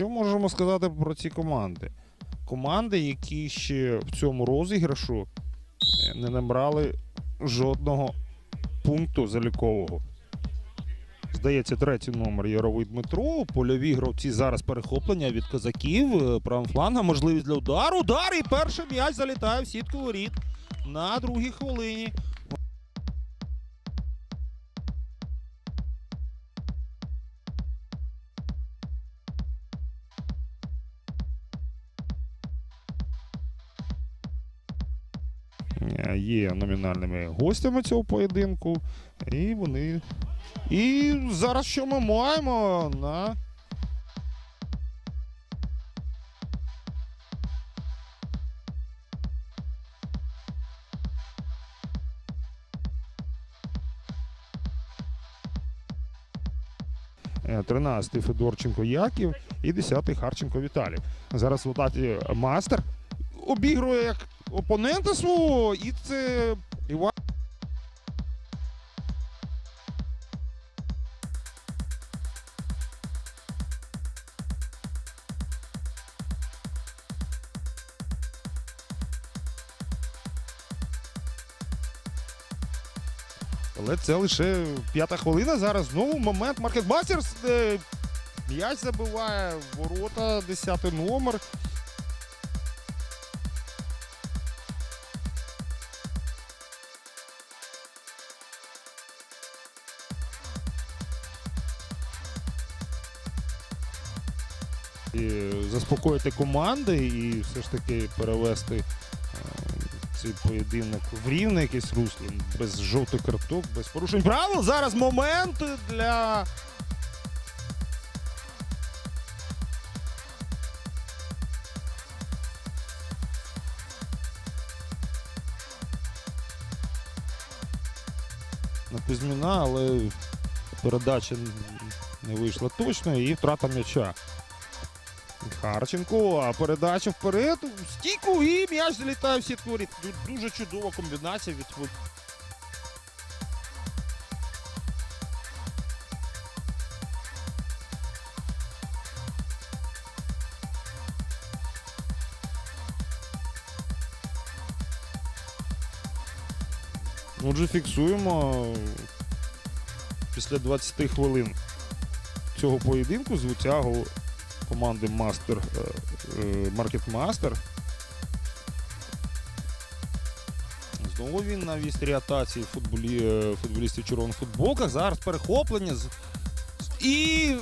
що можемо сказати про ці команди? Команди, які ще в цьому розіграшу е, не набрали жодного пункту залікового. Здається, третій номер Яровий Дмитро. Польові гравці зараз перехоплення від козаків. Е, Правим флангом можливість для удару. Удар і перший м'яч залітає в сітку воріт на другій хвилині. Є номінальними гостями цього поєдинку. І вони. І зараз що ми маємо на. Е, 13-й Федорченко Яків і 10-й Харченко Віталій. Зараз в мастер обігрує як опонента свого, і це Іван. Але це лише п'ята хвилина. Зараз знову момент. Маркетбастерс м'яч забиває ворота, 10 номер. І заспокоїти команди і все ж таки перевести е, цей поєдинок в рівне якесь русло, без жовтих карток, без порушень правил. Зараз момент для. На Кузьміна, але передача не вийшла точно і втрата м'яча. Харченко, передача вперед, в стійку і м'яч залітає в сітку. Дуже чудова комбінація від Отже, фіксуємо після 20 хвилин цього поєдинку звитягу команди Master, Market Master. Знову він на вістрі атаці футболі, е, футболістів в червоних футболках. Зараз перехоплення. І.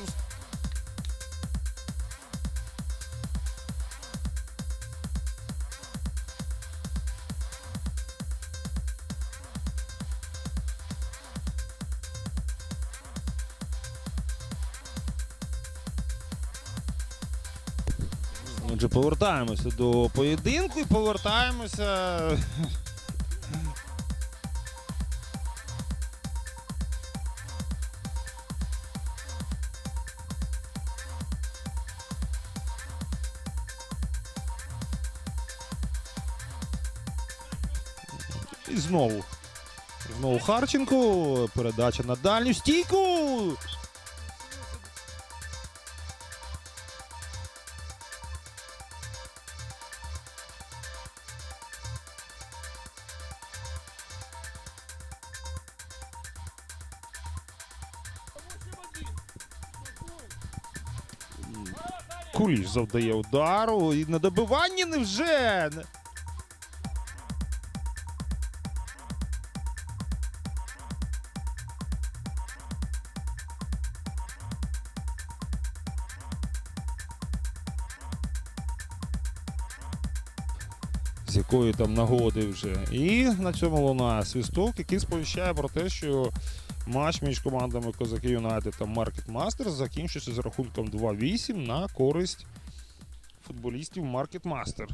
Отже, повертаємося до поєдинку і повертаємося. І знову. Знову Харченко. Передача на дальню стійку. Куліш завдає удару і на добиванні невже. З якої там нагоди вже. І на цьому лунає свисток, який сповіщає про те, що матч між командами Козаки Юнайтед та Маркет Мастерс закінчився з рахунком 2-8 на користь футболістів Маркет Мастер.